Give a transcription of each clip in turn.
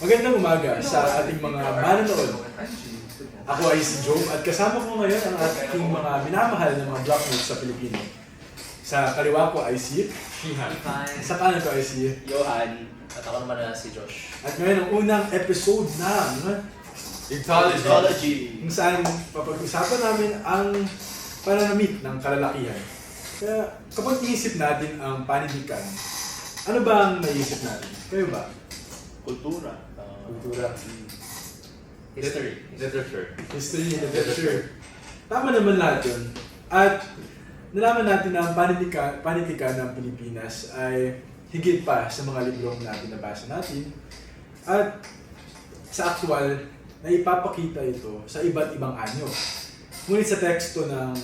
Magandang umaga sa ating mga manonood. Ako ay si Joe at kasama ko ngayon ang ating mga minamahal na mga blockmates sa Pilipino. Sa kaliwa ko ay si, Shihan. sa kanan ko ay si, Johan, at ako naman na si Josh. at ngayon ang unang episode ng. Ecology. kung saan papag-usapan namin ang pananamit ng kalalakihan. Kaya kapag iisip natin ang panitikan, ano ba ang naisip natin? Kayo ba? Kultura. Kultura. history. Literature. history, literature. Tama naman lahat yun. At nalaman natin na ang panitika, panitika ng Pilipinas ay higit pa sa mga librong na binabasa natin. At sa aktual, na ipapakita ito sa iba't ibang anyo. Ngunit sa teksto ng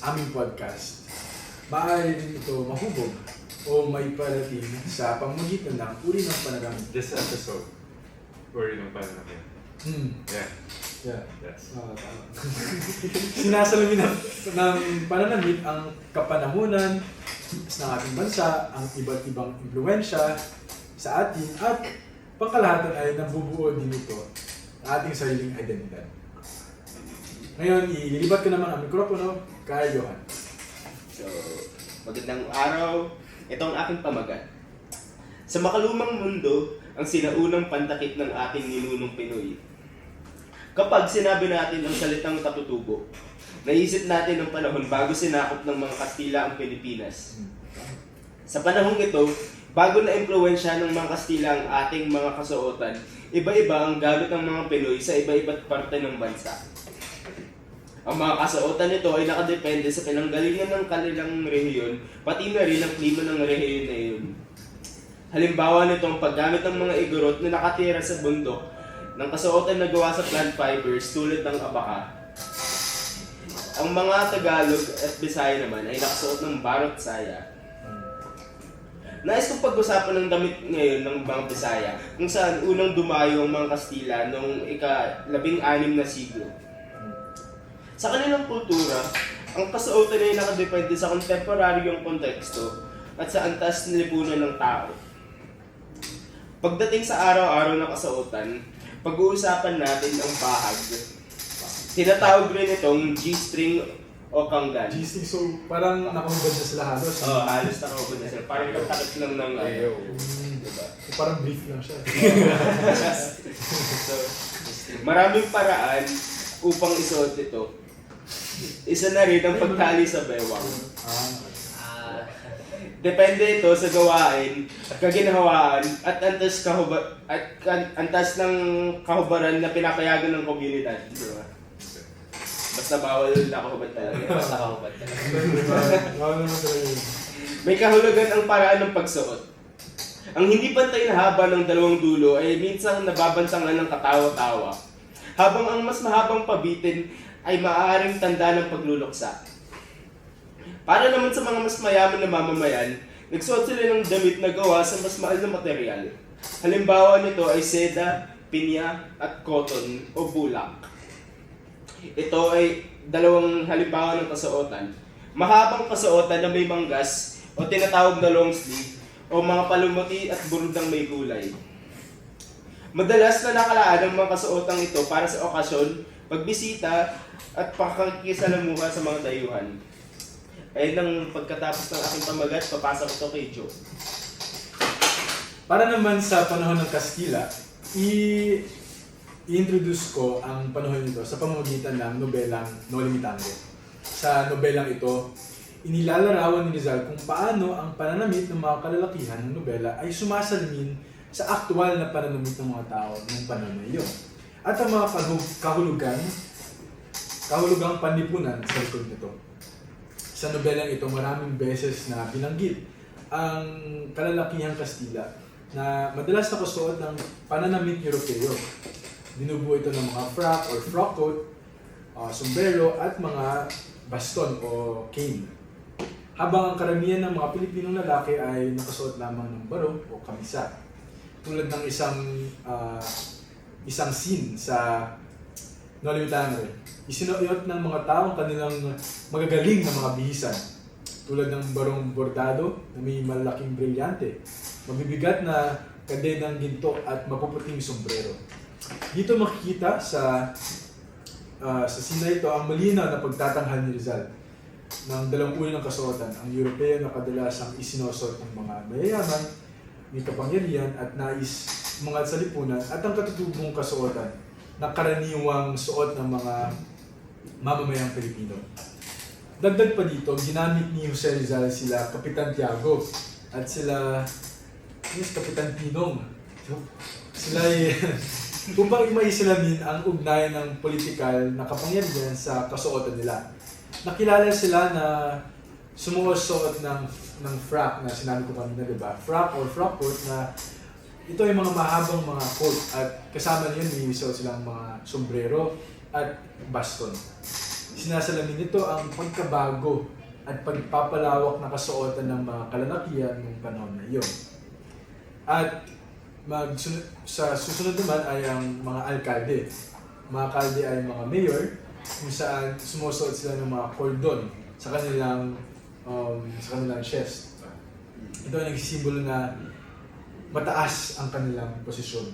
aming podcast, maaari rin ito mahubog o may parating sa pamamagitan ng uri ng pananamit. This episode. Worry ng pananamit. Hmm. Yeah. Yeah. Yes. Oo, tama. Sinasalamin ng, ng pananamit ang kapanahunan ng ating bansa, ang iba't ibang impluensya sa atin, at pangkalahatan ay nabubuo din ito ang ating sariling identidad. Ngayon, ililibat ko naman ang mikropono kay Johan. So, magandang araw. Ito ang aking pamagat. Sa makalumang mundo, ang sinaunang pantakip ng ating ninunong Pinoy. Kapag sinabi natin ang salitang katutubo, naisip natin ang panahon bago sinakop ng mga Kastila ang Pilipinas. Sa panahong ito, bago na impluensya ng mga Kastila ang ating mga kasuotan, iba-iba ang gamit ng mga Pinoy sa iba-iba't parte ng bansa. Ang mga kasuotan nito ay nakadepende sa pinanggalingan ng kanilang rehiyon, pati na rin ang klima ng rehiyon na iyon. Halimbawa nito ang paggamit ng mga igorot na nakatira sa bundok ng kasuotan na gawa sa plant fibers tulad ng abaka. Ang mga Tagalog at Bisaya naman ay nakasuot ng barot saya. Nais kong pag-usapan ng damit ngayon ng mga Bisaya kung saan unang dumayo ang mga Kastila noong ika-labing-anim na siglo. Sa kanilang kultura, ang kasuotan ay nakadepende sa kontemporaryong konteksto at sa antas na lipunan ng tao. Pagdating sa araw-araw na kasuotan, pag-uusapan natin ang bahag. Tinatawag rin itong G-string o kanggan. Gisting, so parang nakahubad na sila halos. Oh, halos nakaupo na sila. Parang katakot lang ng ano. Hmm. Diba? So, parang brief lang siya. so, maraming paraan upang isuot ito. Isa na rin ang pagtali sa bewang. ah, Depende ito sa gawain at kaginhawaan at antas kahuba at kan- antas ng kahubaran na pinapayagan ng komunidad. Di ba? Basta bawal na kahubad talaga. Basta kahubad talaga. Wow naman talaga yun. May kahulugan ang paraan ng pagsuot. Ang hindi pantay na haba ng dalawang dulo ay minsan nababantangan ng katawa-tawa. Habang ang mas mahabang pabitin ay maaaring tanda ng pagluluksa. Para naman sa mga mas mayaman na mamamayan, nagsuot sila ng damit na gawa sa mas mahal na material. Halimbawa nito ay seda, pinya, at cotton o bulak. Ito ay dalawang halimbawa ng kasuotan. Mahabang kasuotan na may manggas o tinatawag na long sleeve o mga palumuti at burudang may kulay. Madalas na nakalaan ang mga kasuotang ito para sa okasyon, pagbisita, at pakakisalamuha sa mga dayuhan. Ayun ang pagkatapos ng aking pamagat, papasok ito kay Joe. Para naman sa panahon ng Kastila, i- i-introduce ko ang panahon nito sa pamamagitan ng nobelang No Limitante. Sa nobelang ito, inilalarawan ni Rizal kung paano ang pananamit ng mga kalalakihan ng nobela ay sumasalamin sa aktual na pananamit ng mga tao ng panahon na iyon. At ang mga kahu- kahulugan, kahulugang panlipunan sa likod nito. Sa nobelang ito, maraming beses na binanggit ang kalalakihang Kastila na madalas nakasuot ng pananamit Europeo. Binubuo ito ng mga frock or frock coat, uh, sombrero at mga baston o cane. Habang ang karamihan ng mga Pilipinong lalaki ay nakasuot lamang ng barong o kamisa. Tulad ng isang ah, isang scene sa Nolimitano. Isinuot ng mga tao ang kanilang magagaling na mga bihisan tulad ng barong bordado na may malaking brilyante, mabibigat na kadenang ginto at mapuputing sombrero. Dito makikita sa ah, sa sina ito ang malinaw na pagtatanghal ni Rizal ng dalawang uri ng kasuotan. Ang Europeo na kadalasang isinosot ng mga mayayaman, may kapangyarihan at nais mga sa lipunan at ang katutubong kasuotan na karaniwang suot ng mga mamamayang Pilipino. Dagdag pa dito, ginamit ni Jose Rizal sila Kapitan Tiago at sila yes, Kapitan Pinong. Sila ay may isilamin ang ugnayan ng politikal na kapangyarihan sa kasuotan nila. Nakilala sila na sumuot ng ng frock na sinabi ko kanina, di ba? Frock or frock coat na ito ay mga mahabang mga coat at kasama niyon may suot silang mga sombrero at baston. Sinasalamin nito ang pagkabago at pagpapalawak na kasuotan ng mga kalalakihan ng panahon na iyon. At magsunod, sa susunod naman ay ang mga alkalde. Mga alkalde ay mga mayor kung saan sumusuot sila ng mga cordon sa kanilang um, sa kanilang chest. Ito ay nagsisimbolo na mataas ang kanilang posisyon.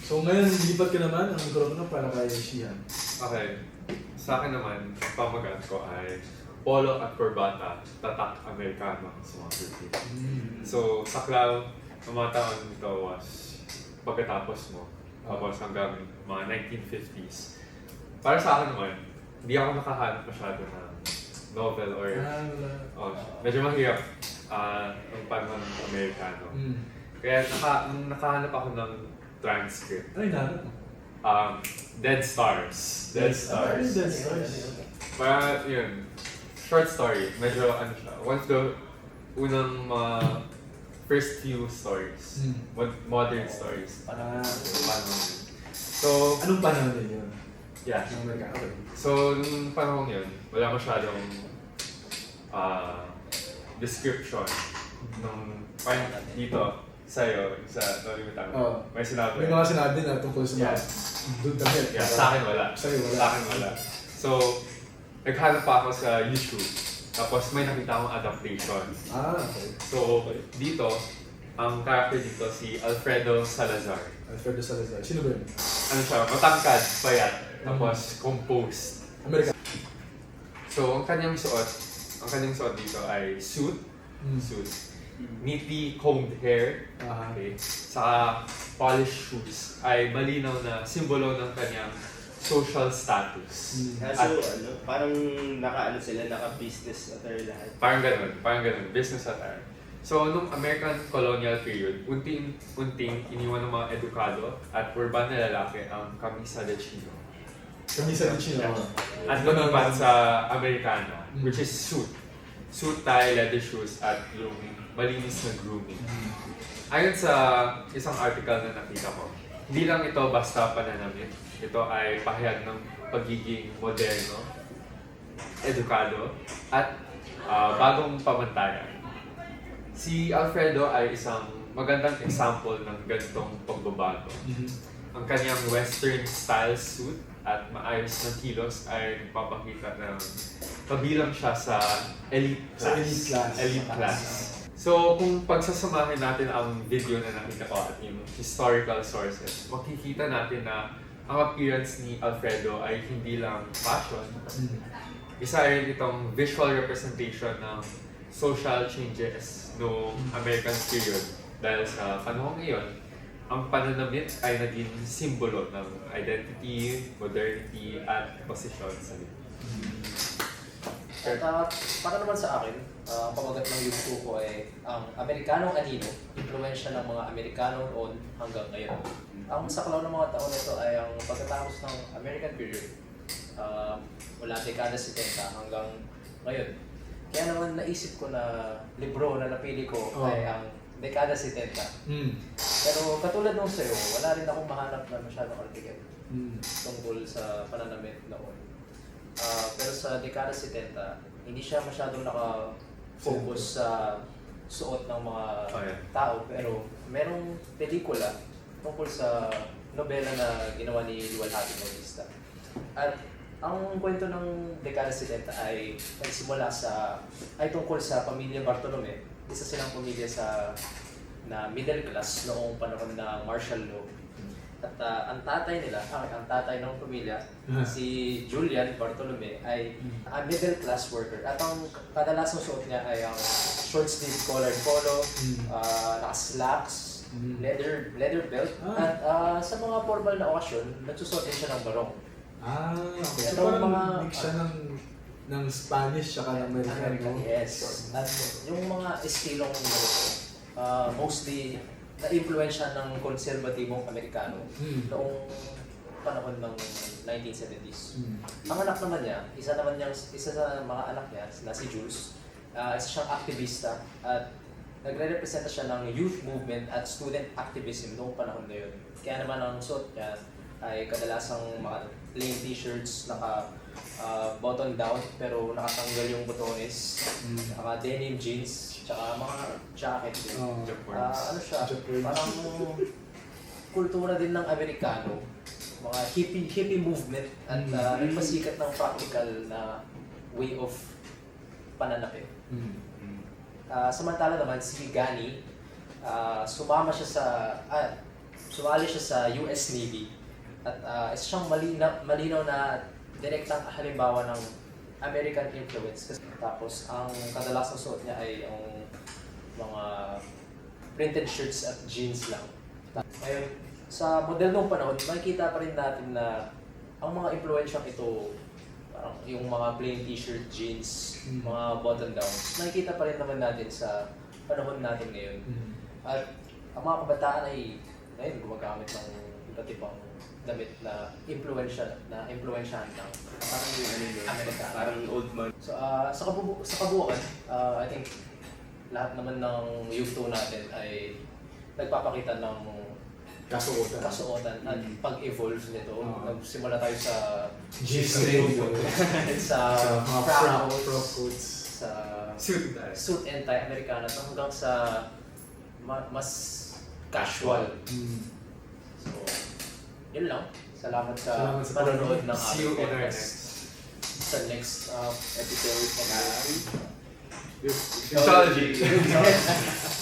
So ngayon, lipat ka naman ang mikropono para kay Shihan. Okay. Sa akin naman, ang pamagat ko ay polo at corbata, tatak Amerikano sa mga Pilipino. So, sa clown, ang mga taon nito was pagkatapos mo. Tapos hanggang mga 1950s. Para sa akin naman, hindi ako nakahanap masyado ng novel or Ah, wala. oh, medyo mahirap panahon ng Amerikano. Mm. Kaya naka, nung nakahanap ako ng transcript. Ay, naroon. Um, Dead Stars. Dead Ah, Stars. Dead Stars. Para yun, short story. Medyo ano siya. One of the unang mga first few stories. Mm. Mod- Modern stories. Ah, Paano yun. So, anong panahon din yun? yeah. So, nung panahon yun, wala masyadong ah description nung parang dito sa'yo, sa Tony Mitang. Oo. May sinabi. May mga sinabi na tungkol sa mga Yeah. doon. Yeah, sa akin wala. Sa'yo wala. Sa akin wala. So, naghanap pa ako sa YouTube. Tapos may nakita akong adaptation. Ah, okay. So, dito, ang character dito si Alfredo Salazar. Alfredo Salazar. Sino ba yun? Ano siya? Matangkad, payat. Tapos composed. Amerika. So, ang kanyang suot, ang kanyang suot dito ay suit. Mm. Suit. Neatly combed hair. Ah, Okay. Saka polished shoes ay malinaw na simbolo ng kanyang social status. Mm. Kaso ano, parang naka ano sila, naka-business attire lahat. Parang ganun, parang ganun, business attire. So, nung American colonial period, unting-unting iniwan ng mga edukado at urban na lalaki ang kamisa de chino. Kami sa Chino. At lumipat sa Amerikano, Mm. which is suit. Suit tie, leather shoes, at yung malinis na grooming. Mm. Ayon sa isang article na nakita ko, hindi lang ito basta pananamit. Ito ay pahayag ng pagiging moderno, edukado, at ah, bagong pamantayan. Si Alfredo ay isang magandang example ng ganitong pagbabago. Mhm. Ang kanyang western style suit at maayos na kilos ay nagpapakita ng kabilang siya sa elite Sa class. elite class. Elite class. So, kung pagsasamahin natin ang video na nakita ko at yung historical sources, makikita natin na ang appearance ni Alfredo ay hindi lang fashion. Mm. Isa rin itong visual representation ng social changes noong American period. Dahil sa panahon ngayon, ang pananamit ay naging simbolo ng identity, modernity, at posisyon sa lipunan. At uh, para naman sa akin, uh, ang pamagat ng libro ko ay ang Amerikanong Anino, impluensya ng mga Amerikano noon hanggang ngayon. Ang saklaw ng mga taon nito ay ang pagkatapos ng American period, uh, mula dekada 70 hanggang ngayon. Kaya naman naisip ko na libro na napili ko Oh. ay ang dekada 70. Mm. Pero katulad nung sa'yo, wala rin akong mahanap na masyadong article Mm. tungkol sa pananamit noon. Ah, pero sa dekada 70, hindi siya masyadong naka-focus sa suot ng mga Oh, yeah. tao. Pero merong pelikula tungkol sa nobela na ginawa ni Luwalhati Bautista. At ang kwento ng dekada 70 ay nagsimula sa ay tungkol sa pamilya Bartolome. Isa silang pamilya sa na middle class noong panahon ng martial law. At ah, ang tatay nila, ang, ang tatay ng pamilya, Ah. si Julian Bartolome ay a middle class worker. At ang kadalasang suot niya ay ang short sleeve collared polo, Mm. uh, naka-slacks, Mm. leather leather belt, Ah. at ah, sa mga formal na okasyon, nagsusot din siya ng barong. Ah, okay. So, parang mga- mix siya ng, ng Spanish tsaka ng American? Yes. At yung mga estilong uh, mostly na-influensya ng konserbatibong Amerikano Hmm. noong panahon ng 1970s. Hmm. Ang anak naman niya, isa naman niyang, isa sa mga anak niya, na si Jules, ah, isa siyang aktivista at nagre-representa siya ng youth movement at student activism noong panahon na yun. Kaya naman ang suot niya ay kadalasang mga plain t-shirts, naka ah, button down pero nakatanggal yung botones, Mm. naka denim jeans, tsaka mga jacket din. Oh. Ah, ano siya, Japan. parang kultura din ng Amerikano, mga hippie hippie movement at Mm. uh, nagpasikat ng practical na way of pananapit. Hmm. Ah, samantala naman si Gani, ah, sumama siya sa ah, sumali siya sa US Navy at ah, isa siyang malinaw, malinaw na direktang halimbawa ng American influence. Kasi- Tapos ang kadalasang suot niya ay ang mga printed shirts at jeans lang. Ngayon, sa model ng panahon, makikita pa rin natin na ang mga impluensyang ito, parang yung mga plain t-shirt, jeans, Mm. mga button downs, makikita pa rin naman natin sa panahon natin ngayon. Hmm. At ang mga kabataan ay ngayon gumagamit ng iba't ibang damit na impluensya na impluensyahan ng Parang yung ano yun, Amerikano. parang old man. So, ah, sa, kabubu- sa kabuuan, ah, I think lahat naman ng youth tour natin ay nagpapakita ng Kasuotan. kasuotan at Mm. pag-evolve nito. Oo. Nagsimula tayo sa G-string. sa Sa mga frock frock, coats, frock coats. sa Suit tayo. suit and tie Americana to hanggang sa ma- mas casual. Hmm. So, yun lang. Salamat sa Salamat sa panonood ng See you in our next. Sa next uh, episode. Ah. Mixology.